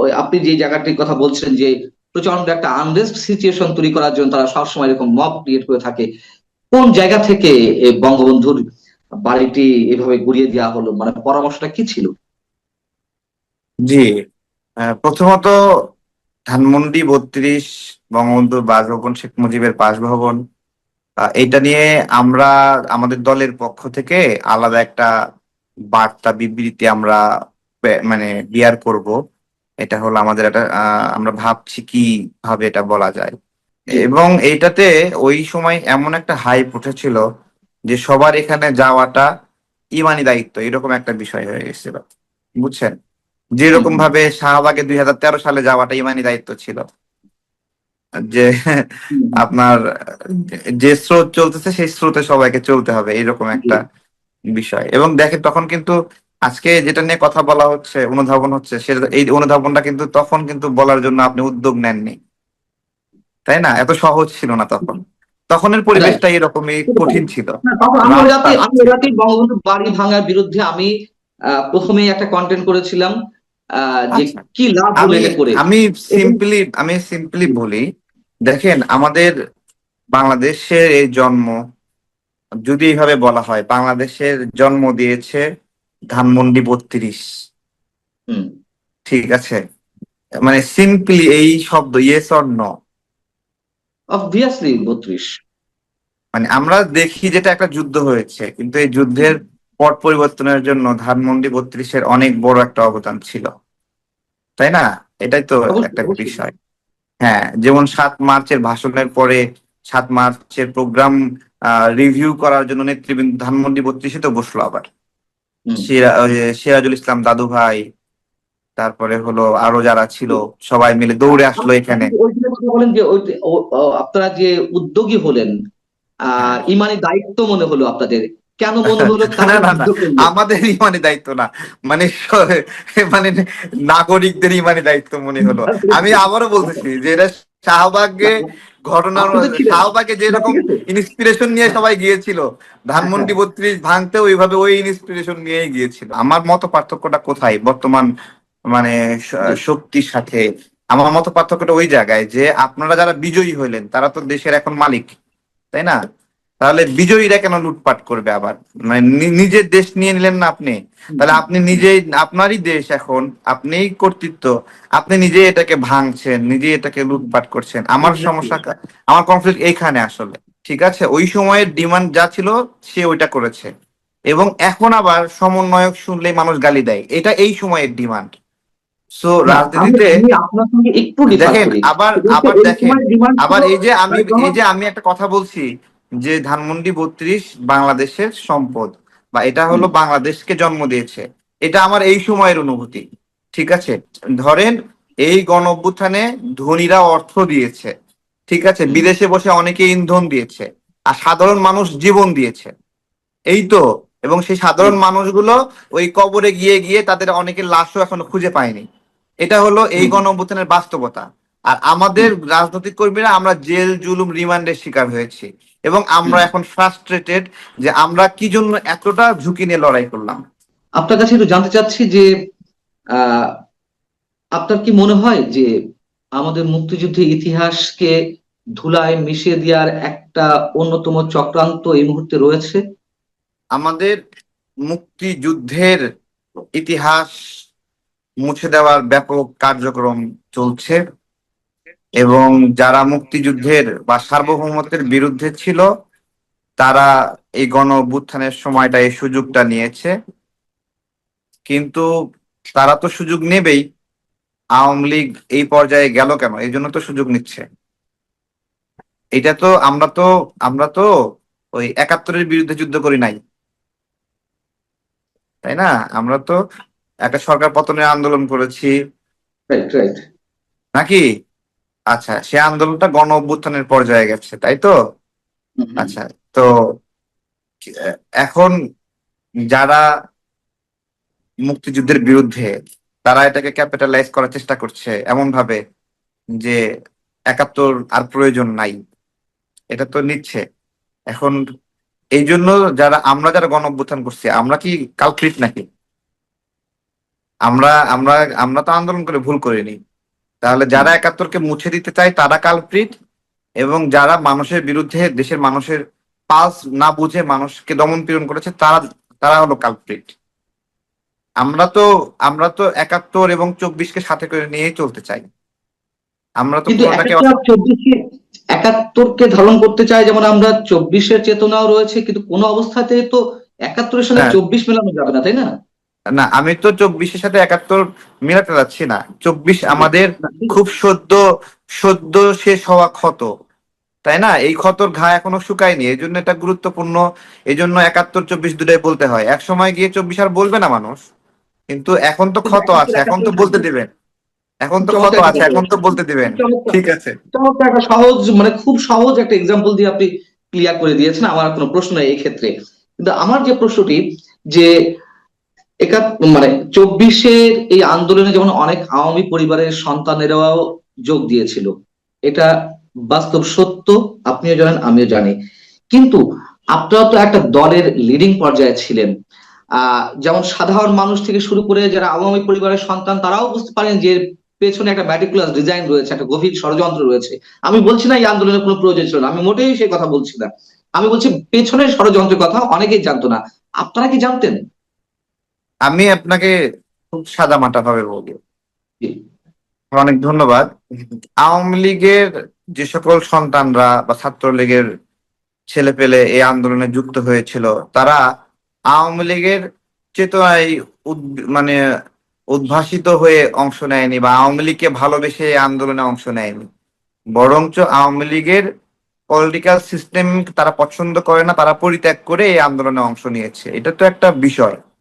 ওই আপনি যে জায়গাটির কথা বলছেন যে প্রচণ্ড একটা আনরেস্ট সিচুয়েশন তৈরি করার জন্য তারা সবসময় এরকম মব ক্রিয়েট করে থাকে, কোন জায়গা থেকে বঙ্গবন্ধুর বাড়িটি এভাবে গুড়িয়ে দেওয়া হলো? মানে পরামর্শটা কি ছিল? জি প্রথমত ধানমন্ডি বত্রিশ, বঙ্গবন্ধুর বাসভবন, শেখ মুজিবের বাসভবন এটা নিয়ে আমরা আমাদের দলের পক্ষ থেকে আলাদা একটা বার্তা, বিবৃতি আমরা মানে বিয়ার করব। এটা হলো আমাদের একটা আমরা ভাবছি কি ভাবে এটা বলা যায়। এবং এইটাতে ওই সময় এমন একটা হাইপ উঠেছিল যে সবার এখানে যাওয়াটা ইমানি দায়িত্ব এরকম একটা বিষয় হয়ে গেছিল। বুঝছেন? যেরকম ভাবে শাহবাগে দুই হাজার তেরো সালে যাওয়াটা ইমানি দায়িত্ব ছিল। যে আপনার যে স্রোত চলতেছে সেই স্রোতে সবাইকে চলতে হবে এরকম একটা বিষয়। এবং দেখেন তখন কিন্তু আজকে যেটা নিয়ে কথা বলা হচ্ছে অনুধাবন হচ্ছে সেটা এই অনুধাবনটা কিন্তু তখন কিন্তু বলার জন্য আপনি উদ্যোগ নেননি। তাই না? এত সহজ ছিল না তখন। তখনের পরিবেশটা এরকমই কঠিন ছিল। বঙ্গবন্ধু বাড়ি ভাঙার বিরুদ্ধে আমি আহ, প্রথমেই একটা কন্টেন্ট করেছিলাম যে আচ্ছা। কি লাভ করে। আমি সিম্পলি আমি সিম্পলি বলি দেখেন আমাদের বাংলাদেশের এই জন্ম যদি এইভাবে বলা হয় বাংলাদেশের জন্ম দিয়েছে ধানমন্ডি বত্রিশ। হুম। ঠিক আছে? মানে সিম্পলি এই শব্দ ইয়েস অর নো অবভিয়াসলি বত্রিশ। মানে আমরা দেখি যেটা একটা যুদ্ধ হয়েছে কিন্তু এই যুদ্ধের পট পরিবর্তনের জন্য ধানমন্ডি বত্রিশের অনেক বড় একটা অবদান ছিল। তাই না? এটাই তো একটা বিষয়। হ্যাঁ যেমন সাত মার্চের ভাষণের পরে সাত মার্চের প্রোগ্রাম রিভিউ করার জন্য নেতৃবৃন্দ ধানমন্ডি বত্রিশে তো বসল আবার। সিরাজুল ইসলাম দাদু ভাই তারপরে হলো আরও যারা ছিল সবাই মিলে দৌড়ে আসলো এখানে। বলেন যে আপনারা যে উদ্যোগী হলেন আহ ইমানি দায়িত্ব মনে হলো আপনাদের। কেন মনে হলো তারা না, না, না। যুদ্ধ করল? আমাদেরই মানে দায়িত্ব না। মানে মানে নাগরিকদেরই মানে দায়িত্ব মনে হলো। আমি আবারও বলতেছি যে এটা শাহবাগে ঘটনা আপনি শাহবাগে যেরকম ইন্সপিরেশন নিয়ে সবাই গিয়েছিল ধানমন্ডি বত্রিশ ভাঙতে ওইভাবে ওই ইন্সপিরেশন নিয়েই গিয়েছিল। আমার মত পার্থক্যটা কোথায়? বর্তমান মানে শক্তির সাথে। আমার মত পার্থক্যটা ওই জায়গায় যে আপনারা যারা বিজয়ী হইলেন তারা তো দেশের এখন মালিক তাই না? তাহলে বিজয়ীরা কেন লুটপাট করবে আবার? মানে নিজের দেশ নিয়ে নিলেন না আপনি। তাহলে আপনি নিজেই আপনারই দেশ এখন আপনিই কর্তৃত্ব আপনি নিজে এটাকে ভাঙছেন নিজে এটাকে লুটপাট করছেন। আমার সমস্যা আমার কনফ্লিক্ট এইখানে আসলে। ঠিক আছে? ওই সময়ের ডিমান্ড যা ছিল সে ওইটা করেছে। এবং এখন আবার সমন্বয়ক শুনলেই মানুষ গালি দেয়। এটা এই সময়ের ডিমান্ড সো রাজনীতিতে দেখেন আবার আবার দেখেন আবার এই যে আমি এই যে আমি একটা কথা বলছি যে ধানমন্ডি বত্রিশ বাংলাদেশের সম্পদ বা এটা হলো বাংলাদেশকে জন্ম দিয়েছে। এটা আমার এই সময়ের অনুভূতি ঠিক আছে? ধরেন এই গণ অভ্যুত্থানে ধনীরা অর্থ দিয়েছে ঠিক আছে? বিদেশে বসে অনেকে ইন্ধন দিয়েছে আর সাধারণ মানুষ জীবন দিয়েছে। এই তো এবং সেই সাধারণ মানুষগুলো ওই কবরে গিয়ে গিয়ে তাদের অনেকের লাশও এখনও খুঁজে পায়নি। এটা হলো এই। গণ অভ্যুত্থানের বাস্তবতা। আর আমাদের রাজনৈতিক কর্মীরা আমরা জেল জুলুম রিমান্ডের শিকার হয়েছি। এবং আমরা এখন ফ্রাস্ট্রেটেড যে আমরা কি জন্য এতটা ঝুঁকি নিয়ে লড়াই করলাম। আপনার কাছে একটু জানতে চাচ্ছি যে আপনার কি মনে হয় যে আমাদের মুক্তিযুদ্ধের ইতিহাসকে ধুলায় মিশিয়ে দেওয়ার একটা অন্যতম চক্রান্ত এই মুহূর্তে রয়েছে? আমাদের মুক্তিযুদ্ধের ইতিহাস মুছে দেওয়ার ব্যাপক কার্যক্রম চলছে। এবং যারা মুক্তিযুদ্ধের বা সার্বভৌমত্বের বিরুদ্ধে ছিল তারা এই গণ অভ্যুত্থানের সময়টা এই সুযোগটা নিয়েছে। কিন্তু তারা তো সুযোগ নেবেই। আওয়ামী লীগ এই পর্যায়ে গেল কেন? এই জন্য তো সুযোগ নিচ্ছে। এটা তো আমরা তো আমরা তো ওই একাত্তরের বিরুদ্ধে যুদ্ধ করি নাই। তাই না? আমরা তো একটা সরকার পতনের আন্দোলন করেছি। নাকি? আচ্ছা সে আন্দোলনটা গণ অভ্যুত্থানের পর্যায়ে গেছে তাই তো? আচ্ছা তো এখন যারা মুক্তিযুদ্ধের বিরুদ্ধে তারা এটাকে ক্যাপিটালাইজ করার চেষ্টা করছে এমন ভাবে যে একাত্তর আর প্রয়োজন নাই এটা তো নিচ্ছে। এখন এই জন্য যারা আমরা যারা গণ অভ্যুত্থান করছি আমরা কি কালপ্রিট নাকি? আমরা আমরা আমরা তো আন্দোলন করে ভুল করিনি। তাহলে যারা একাত্তরকে মুছে দিতে চায় তারা কালপ্রিট এবং যারা মানুষের বিরুদ্ধে দেশের মানুষের পালস না বুঝে মানুষকে দমন পীড়ন করেছে তারা তারা হলো কালপ্রিট। আমরা তো আমরা তো একাত্তর এবং চব্বিশকে সাথে করে নিয়েই চলতে চাই। আমরা তো একাত্তরকে ধারণ করতে চাই যেমন আমরা চব্বিশের চেতনাও রয়েছে কিন্তু কোনো অবস্থাতে তো একাত্তরের সাথে হ্যাঁ। চব্বিশ মেলানো যাবে না তাই না? না আমি তো চব্বিশের সাথে একাত্তর মিলাতে যাচ্ছি না। চব্বিশ আমাদের খুব সদ্য সদ্য শেষ হওয়া ক্ষত। তাই না? এই ক্ষতর ঘা এখনও শুকায়নি। এই জন্য এটা গুরুত্বপূর্ণ। এই জন্য একাত্তর চব্বিশ দুটাই বলতে হয়। এক সময় গিয়ে চব্বিশ আর বলবে না মানুষ। কিন্তু এখন তো ক্ষত আছে। এখন তো বলতে দিবেন। এখন তো ক্ষত আছে। এখন তো বলতে দিবেন। ঠিক আছে। একটা সহজ মানে খুব সহজ একটা এক্সাম্পল দিয়ে আপনি ক্লিয়ার করে দিয়েছেন। আমার কোনো প্রশ্ন নেই এই ক্ষেত্রে। কিন্তু আমার যে প্রশ্নটি যে একা মানে চব্বিশের এই আন্দোলনে যেমন অনেক আওয়ামী পরিবারের সন্তানেরাও যোগ দিয়েছিল। এটা বাস্তব সত্য, আপনিও জানেন, আমিও জানি। কিন্তু আপনারা তো একটা দলের লিডিং পর্যায়ে ছিলেন। যেমন সাধারণ মানুষ থেকে শুরু করে যারা আওয়ামী পরিবারের সন্তান, তারাও বুঝতে পারেন যে পেছনে একটা ম্যাটিকুলাস ডিজাইন রয়েছে, একটা গভীর ষড়যন্ত্র রয়েছে। আমি বলছি না এই আন্দোলনের কোনো প্রয়োজন ছিল না, আমি মোটেই সেই কথা বলছি না। আমি বলছি পেছনের ষড়যন্ত্রের কথা অনেকেই জানতো না। আপনারা কি জানতেন? আমি আপনাকে খুব সাদা মাটা ভাবে বলব অনেক ধন্যবাদ। আওয়ামী লীগের যে সকল সন্তানরা বা ছাত্রলীগের ছেলে পেলে এই আন্দোলনে যুক্ত হয়েছিল তারা আওয়ামী লীগের চেতনায় মানে উদ্ভাসিত হয়ে অংশ নেয়নি বা আওয়ামী লীগকে ভালোবেসে এই আন্দোলনে অংশ নেয়নি। বরঞ্চ আওয়ামী লীগের পলিটিক্যাল সিস্টেম তারা পছন্দ করে না তারা পরিত্যাগ করে এই আন্দোলনে অংশ নিয়েছে। এটা তো একটা বিষয়।